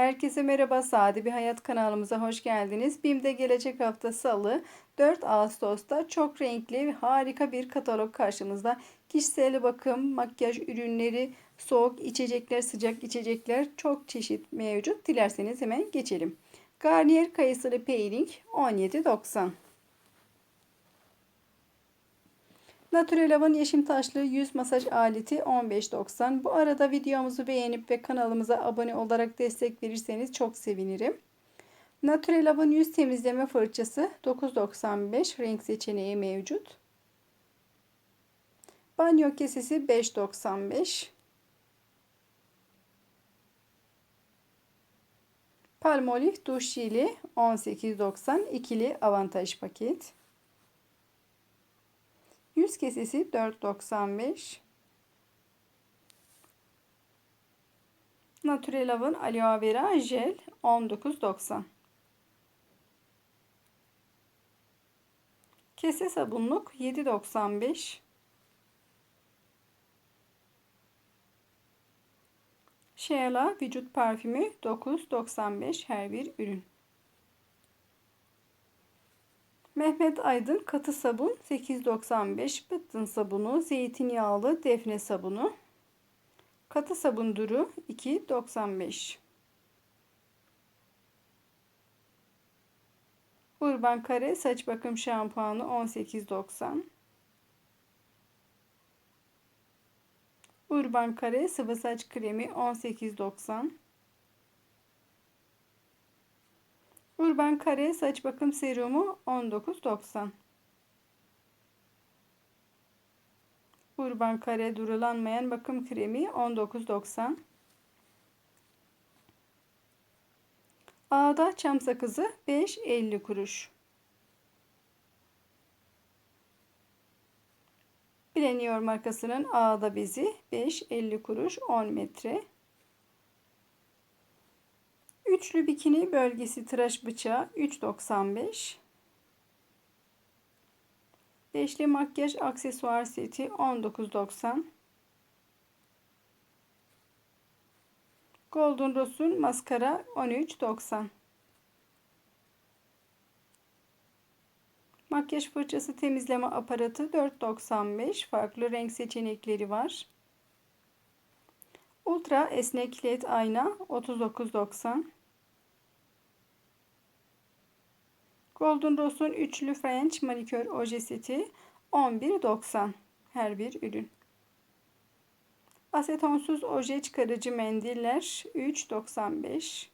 Herkese merhaba, Sade Bir Hayat kanalımıza hoş geldiniz. BİM'de gelecek hafta Salı 4 Ağustos'ta çok renkli ve harika bir katalog karşımızda. Kişisel bakım, makyaj ürünleri, soğuk içecekler, sıcak içecekler çok çeşit mevcut. Dilerseniz hemen geçelim. Garnier kayısılı peeling 17.90 Natural Havan Yeşim Taşlı yüz masaj aleti 15.90. Bu arada videomuzu beğenip ve kanalımıza abone olarak destek verirseniz çok sevinirim. Natural Havan yüz temizleme fırçası 9.95 renk seçeneği mevcut. Banyo kesesi 5.95. Palmolive duş jeli 18.90 ikili avantaj paket. Yüz kesesi 4.95. Natural Av'ın aloe vera jel 19.90. Kese sabunluk 7.95. Sheila vücut parfümü 9.95 her bir ürün. Mehmet Aydın katı sabun 8.95 bıttın sabunu zeytinyağlı defne sabunu. Katı sabun duru 2.95 Urban Kare saç bakım şampuanı 18.90 Urban Kare sıvı saç kremi 18.90 Urban Kare saç bakım serumu 19.90. Urban Kare durulanmayan bakım kremi 19.90. Ağda çam sakızı 5.50 kuruş. Bileniyor markasının ağda bezi 5.50 kuruş 10 metre. Üçlü bikini bölgesi tıraş bıçağı 3.95. Beşli makyaj aksesuar seti 19.90. Golden Rose'un maskara 13.90. Makyaj fırçası temizleme aparatı 4.95. Farklı renk seçenekleri var. Ultra esnek led ayna 39.90. Golden Rose'un üçlü French manikür oje seti 11.90 her bir ürün. Asetonsuz oje çıkarıcı mendiller 3.95.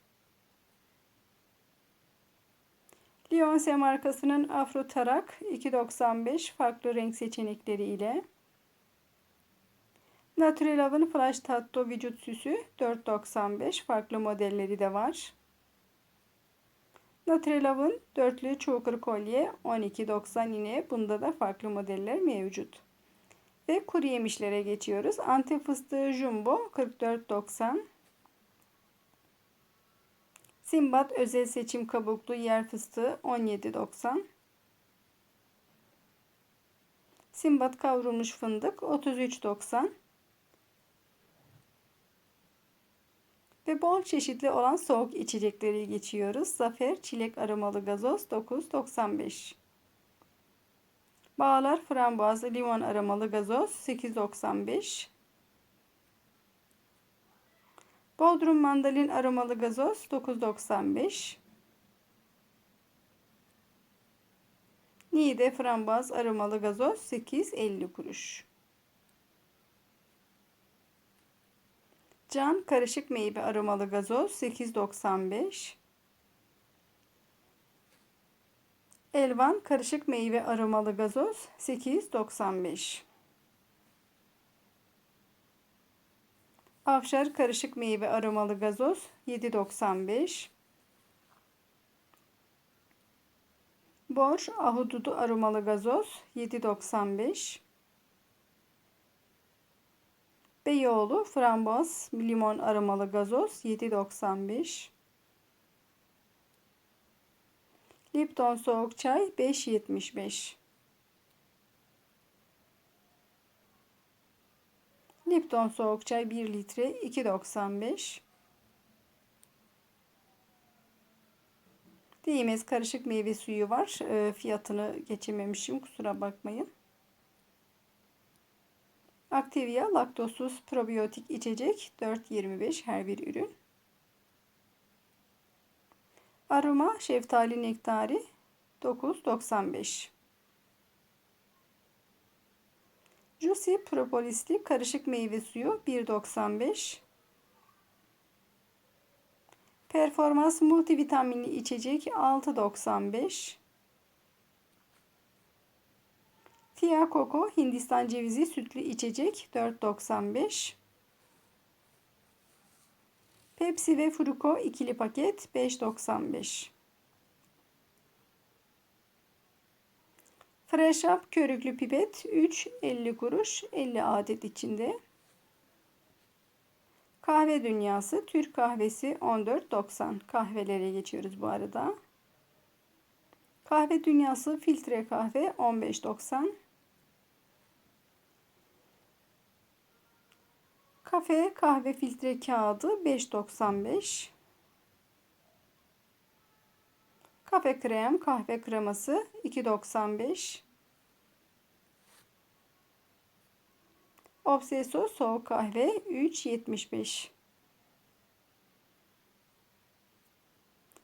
Lyonse markasının Afro Tarak 2.95 farklı renk seçenekleri ile. Natural Flash Tattoo vücut süsü 4.95 farklı modelleri de var. Naturelove'ın dörtlü choker kolye 12.90 yine bunda da farklı modeller mevcut. Ve kuru yemişlere geçiyoruz. Antep fıstığı jumbo 44.90. Simbat özel seçim kabuklu yer fıstığı 17.90. Simbat kavrulmuş fındık 33.90. Bol çeşitli olan soğuk içecekleri geçiyoruz. Zafer çilek aromalı gazoz 9.95. Bağlar frambuazlı limon aromalı gazoz 8.95. Bodrum mandalin aromalı gazoz 9.95. Niğde frambuaz aromalı gazoz 8.50 kuruş. Can karışık meyve aromalı gazoz 8.95. Elvan karışık meyve aromalı gazoz 8.95. Afşar karışık meyve aromalı gazoz 7.95. Bor ahududu aromalı gazoz 7.95. Beyoğlu frambuaz limon aromalı gazoz 7.95 Lipton soğuk çay 5.75 Lipton soğuk çay 1 litre 2.95 Değmez karışık meyve suyu var. E, fiyatını geçememişim. Kusura bakmayın. Activia laktozsuz probiyotik içecek 4.25 her bir ürün. Aroma şeftali nektari 9.95. Juicy propolisli karışık meyve suyu 1.95. Performans multivitaminli içecek 6.95. Tia Coco Hindistan cevizi sütlü içecek 4.95. Pepsi ve Fruko ikili paket 5.95. Fresh Up körüklü pipet 3.50 kuruş 50 adet içinde. Kahve dünyası Türk kahvesi 14.90. Kahvelere geçiyoruz bu arada. Kahve dünyası filtre kahve 15.90. Kafe kahve filtre kağıdı 5.95. Kafe krem kahve kreması 2.95. Obseso soğuk kahve 3.75.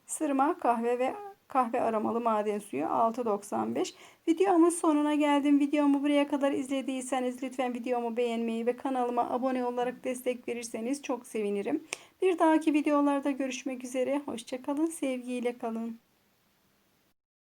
Sırma kahve ve kahve aromalı maden suyu 6.95. Videomun sonuna geldim. Videomu buraya kadar izlediyseniz lütfen videomu beğenmeyi ve kanalıma abone olarak destek verirseniz çok sevinirim. Bir dahaki videolarda görüşmek üzere. Hoşçakalın. Sevgiyle kalın.